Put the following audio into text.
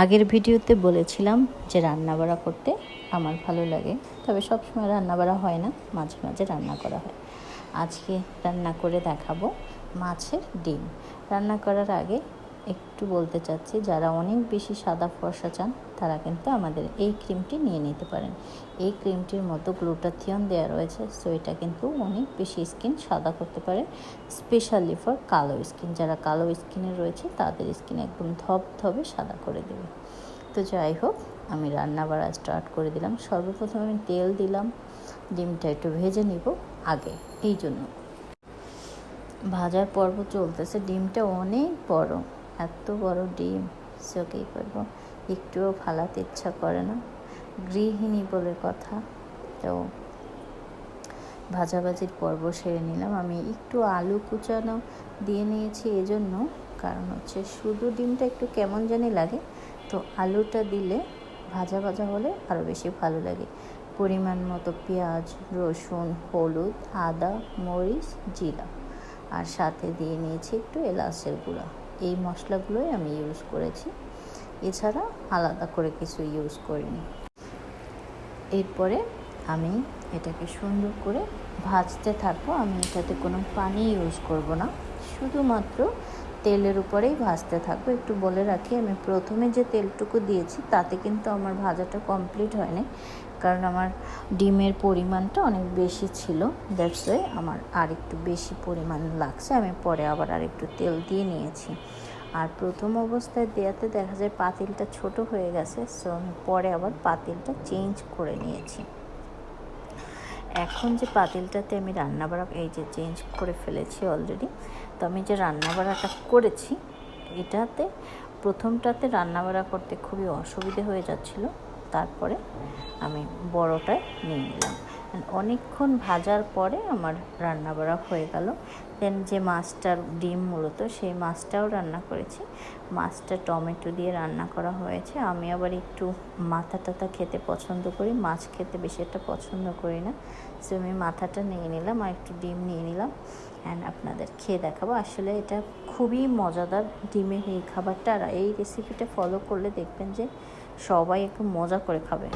আগের ভিডিওতে বলেছিলাম যে রান্না বাড়া করতে আমার ভালো লাগে, তবে সবসময় রান্না বাড়া হয় না, মাঝে মাঝে রান্না করা হয়। আজকে রান্না করে দেখাবো মাছের ডিম। রান্না করার আগে একটু বলতে চাচ্ছি, যারা অনেক বেশি সাদা ফর্সা চান, তারা কিন্তু আমাদের এই ক্রিমটি নিয়ে নিতে পারেন। এই ক্রিমটির মতো গ্লুটাথিয়ন দেওয়া রয়েছে, সো এটা কিন্তু অনেক বেশি স্কিন সাদা করতে পারে, স্পেশালি ফর কালো স্কিন। যারা কালো স্কিনে রয়েছে, তাদের স্কিন একদম ধবধবে সাদা করে দেবে। তো যাই হোক, আমি রান্না বাড়া স্টার্ট করে দিলাম। সর্বপ্রথম আমি তেল দিলাম, ডিমটা একটু ভেজে নিব আগে, এই জন্য। ভাজার পর্ব চলতেছে, ডিমটা অনেক বড়। এত বড় ডিম চোখেই করব একটুও ফালাতে ইচ্ছা করে না। গৃহিণী বলে কথা। তো ভাজাভাজির পর্ব সেরে নিলাম। আমি একটু আলু কুচানো দিয়ে নিয়েছি এজন্য, কারণ হচ্ছে শুধু ডিমটা একটু কেমন জানি লাগে, তো আলুটা দিলে ভাজা ভাজা হলে আরও বেশি ভালো লাগে। পরিমাণ মতো পেঁয়াজ, রসুন, হলুদ, আদা, মরিচ, জিরা। আর সাথে দিয়ে নিয়েছি একটু এলাচের গুঁড়া। এই মশলাগুলোই আমি ইউজ করেছি। এছাড়া আলাদা করে কিছু ইউজ করিনি। এরপরে আমি এটাকে সুন্দর করে ভাজতে থাকব। আমি এটাতে কোনো পানি ইউজ করব না। শুধুমাত্র তেলের উপরেই ভাজতে থাকব। একটু বলে রাখি, আমি প্রথমে যে তেলটুকু দিয়েছি, তাতে কিন্তু আমার ভাজাটা কমপ্লিট হয়নি। কারণ আমার ডিমের পরিমাণটা অনেক বেশি ছিল। দ্যাটস আমার আর একটু বেশি পরিমাণ লাগছে। আমি পরে আবার আর একটু তেল দিয়ে নিয়েছি। আর প্রথম অবস্থায় দেওয়াতে দেখা যায় পাতিলটা ছোট হয়ে গেছে সো আমি পরে আবার পাতিলটা চেঞ্জ করে নিয়েছি। এখন যে পাতিলটাতে আমি রান্নাবাড়া এই যে চেঞ্জ করে ফেলেছি অলরেডি তো আমি যে রান্নাবাড়াটা করেছি, এটাতে প্রথমটাতে রান্নাবাড়া করতে খুবই অসুবিধে হয়ে যাচ্ছিল, তারপরে আমি বড়টায় নিয়ে নিলাম। অনেকক্ষণ ভাজার পরে আমার রান্নাবাড়া হয়ে গেল। দেন যে মাছটার ডিম মূলত, সেই মাছটাও রান্না করেছি। মাছটা টমেটো দিয়ে রান্না করা হয়েছে। আমি আবার একটু মাথা টাথা খেতে পছন্দ করি। মাছ খেতে বেশি একটা পছন্দ করি না। সো আমি মাথাটা নিয়ে নিলাম আর একটু ডিম নিয়ে নিলাম। অ্যান্ড আপনাদের খেয়ে দেখাবো। আসলে এটা খুবই মজাদার ডিমের এই খাবারটা। আর এই রেসিপিটা ফলো করলে দেখবেন যে সবাই একটু মজা করে খাবে।